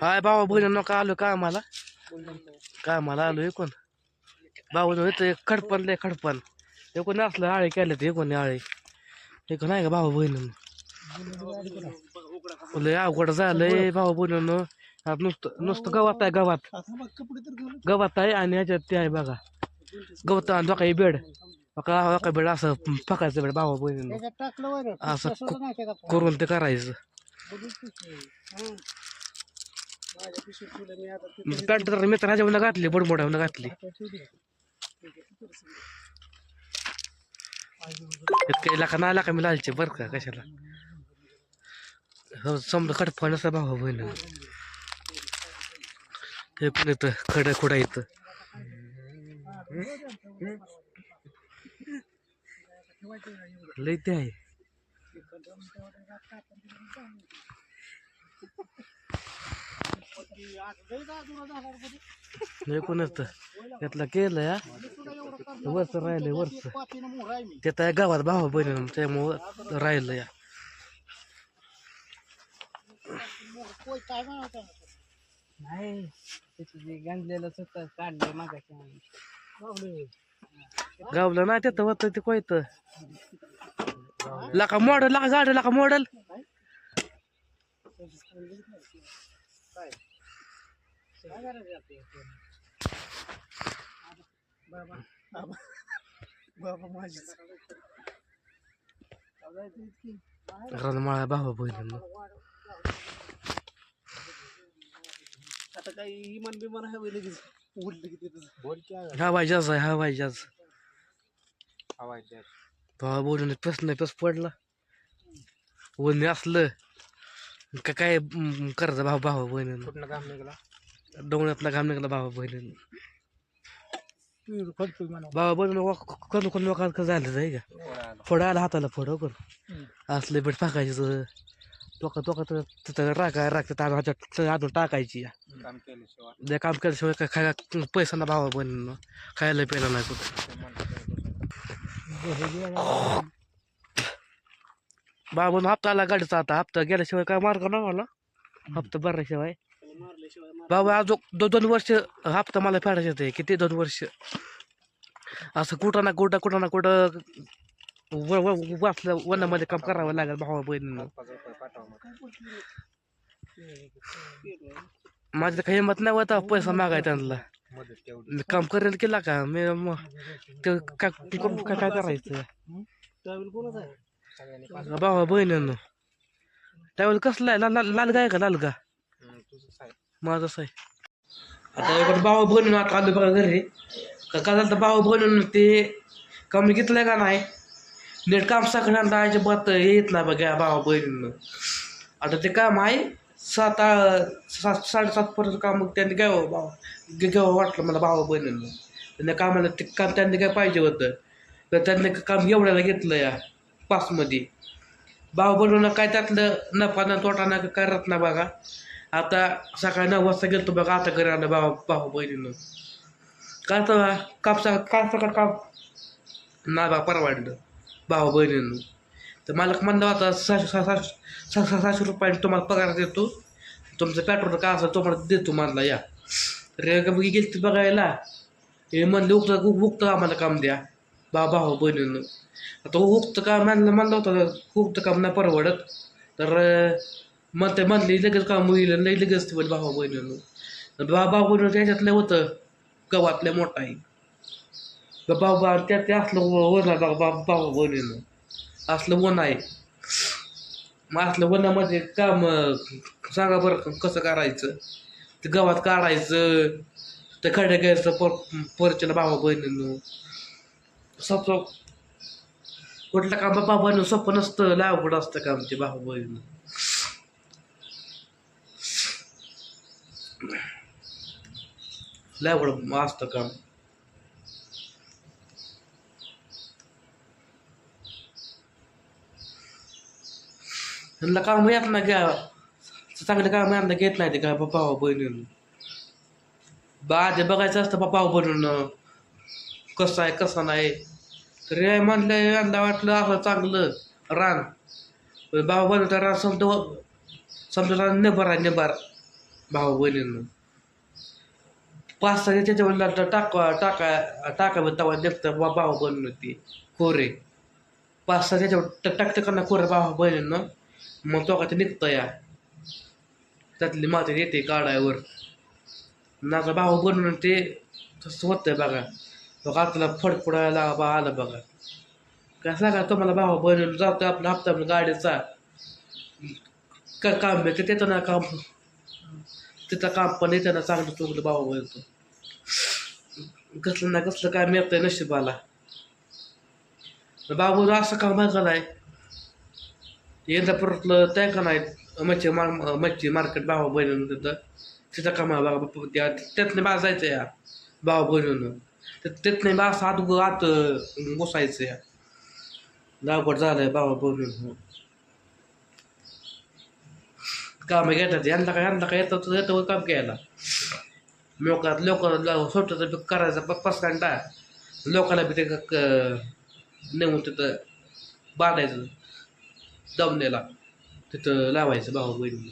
हाय भावा बहिणींनो का आलो का आम्हाला? का आम्हाला आलो कोण? भाऊ इथं खडपण लय खडपण. हे कोणी असलं आळे केले ते कोणी आळे. हे कोण आहे का भाऊ बहिणींनो लय अवघड झालंय भाऊ बहिणींनो आता नुसतं नुसतं गवत आहे गवत. गवत आहे आणि ह्याच्यात ते आहे बघा. गवत आणि दोका बेड. बघा बेड असं फकायचं बेड भाऊ बहिणींनो असं कु- करून ते करायचं. म्हणजे पॅन्ट तर मित्र ह्याच्यावर घातली बडबोड्यावर घातली. काही लाखा ना लाखा मी लालचे बरं का कशाला? हो, समजा खड फणस भाव बहिण हे पण येतं? खड खुडा येतं? लय ते आहे. लय कोण येतं यातलं केलं या वरच राहिलंय वरच. ते तर गावात भाऊ बहिण त्यामुळं राहिलं या नाही त्याचं गंजलेलं काढलं गावलं ना तिथं होतं ते कोयत लाका मॉडेल लाका गाडी लाका मॉडेल मला भाऊ बहिण आता काही इमान बिमान हवे लगेच. उडलं की तिथं. आहे भावा बोलून प्रश्न पस पडला. ऊन असलं का काय करायचं भाऊ भाऊ बहिणीनं कुठनं काम निघाला? डोंगरातला घाम निघाला फटफट म्हणा भावा बहिणीनं कोण कोण लोकांना झालं आहे का? फोडं आला हाताला फोडं कोण? असले बेट टाकायचं टोका टोका तर तिथं राखा राखतं हातात अजून टाकायची. जे काम केल्याशिवाय काय खायला पैसा ना भावा बहिणीनं. खायला प्यायला नाही कुठं. बाबून हप्ता आला गाडीचा आता. हप्ता गेल्याशिवाय काय मार्ग नाही मला हप्ता भरल्याशिवाय. बाबा अजून दो दोन वर्ष हप्ता मला फेडायचे येते किती? दोन वर्ष. असं कुठं ना कुठं कुठं ना कुठं वाचलं वनामध्ये काम करावं लागेल भावा बहिणीनं. माझी तर काही हिंमत नाही होता पैसा मागाय त्यांना. मी काम करेल केला का मी मग ते काय करायचं? भावा बहिणीनं. त्यावेळेला कसला आहे? लाल गाय का लाल गा माझंच आहे. आता एवढं भाऊ बनवून आता आलो बघा घरी. का काय झालं तर भाऊ बनवून ते कमी घेतलंय का नाही? नीट काम सगळ्यांना अजिबात हे येत नाही बघा भावा बहिणीनं. आता ते काम आहे सात सात साडेसातपर्यंत काम त्यांनी घ्यावं भाऊ. घ्यावं वाटलं मला भावा बहिणीनं. त्यांना कामाला ते काम त्यांनी काय पाहिजे होतं? तर त्यांनी काम एवढ्याला घेतलं या पाचमध्ये भाऊ बनवणं काय त्यातलं नफा ना तोटा ना करत ना बघा. आता सकाळी नऊ वाजता गेलतो बघा आता घरी आलं भाऊ भाऊ बहिणीनं. काय तर कापसा का सकाळ काम नाही बा परवाडलं भाऊ बहिणीनं. तर मालक म्हणलं आता सहाशे सहाशे सहाशे सहाशे रुपयाने तुम्हाला पगार देतो. तुमचं पेट्रोल काय असं तुम्हाला देतो म्हणला या. रे गेली ती बघायला. हे म्हणलं उगतं उगतं आम्हाला काम द्या बा भाऊ बहिणीनं. आता उक्त काम म्हणलं म्हणलं होतं उक्त काम नाही परवडत. तर मग ते म्हणले लगेच काम होईल नाही लगेच ते म्हणले भाऊ बहिणीनं तर बा त्याच्यातलं होतं गवातलं मोठा आहे. बाबा बा त्या ते असलं वन आहे बाबा भाऊ बहिणीनं असलं वन आहे. मग असलं वनामध्ये काम सांगा बरं कसं करायचं? ते गवात काढायचं ते खड्या घ्यायचं पर परचेला भावा बहिणीनं सोपं कुठलं काम बाबा बहिणी सोपं नसतं लय असतं काम ते भाऊ बहिणीनं लय अवघड असतं काम. त्यांना काम येत ना घ्या चांगले काम यांना घेत नाही ते काय भाऊ बहिणीनं? बा आधी बघायचं असतं भाऊ बहिणीनं. कसं आहे कसं नाही. तर हे म्हणलं यांना वाटलं असं चांगलं रान. भाऊ बहिणीचं रान समजा समजा रान निभार आहे निभार भाऊ बहिणींना. पाच सहा त्याच्यावर टाका टाका टाका तवा निघतं बा भाऊ बहिणी ती कोरे. पाच सहा त्याच्यावर ट- टाकतं का ना मग तो का ते निघतं या. त्यातली माती येते काढायवर. नाचा भाऊ बनवून ते तसं होतंय बघा. तो कातला फडफडायला बा आलं बघा. कसला का तुम्हाला भाऊ बनवून जातो आपला हप्ता गाडीचा? काम भेटते त्याचं ना काम. तिथं काम पण येतं ना चांगलं चुकलं भाऊ बोलतो कसलं ना कसलं काय मिळतंय नशिबाला बाबू असं काम आहे नाही? यंदा परतलं त्या का नाही मच्छी मार मच्छी मार्केट भावा बहिणीनं तिथं. तिथं कमा बाबा त्या त्यातनं बाजायचं या बाबा बहिणीनं. तर त्यातनं बा असं आत आत घुसायचं या. लागवड झालंय बाबा बनवून काम घेतात यांना काय यांना येतो येतं काम घ्यायला? लोकात लोक स्वतःचं बी करायचं प- घंटा लोकांना बी ते क- नेऊन तिथं बांधायचं दमनेला तिथं लावायचं भाऊ बहिणी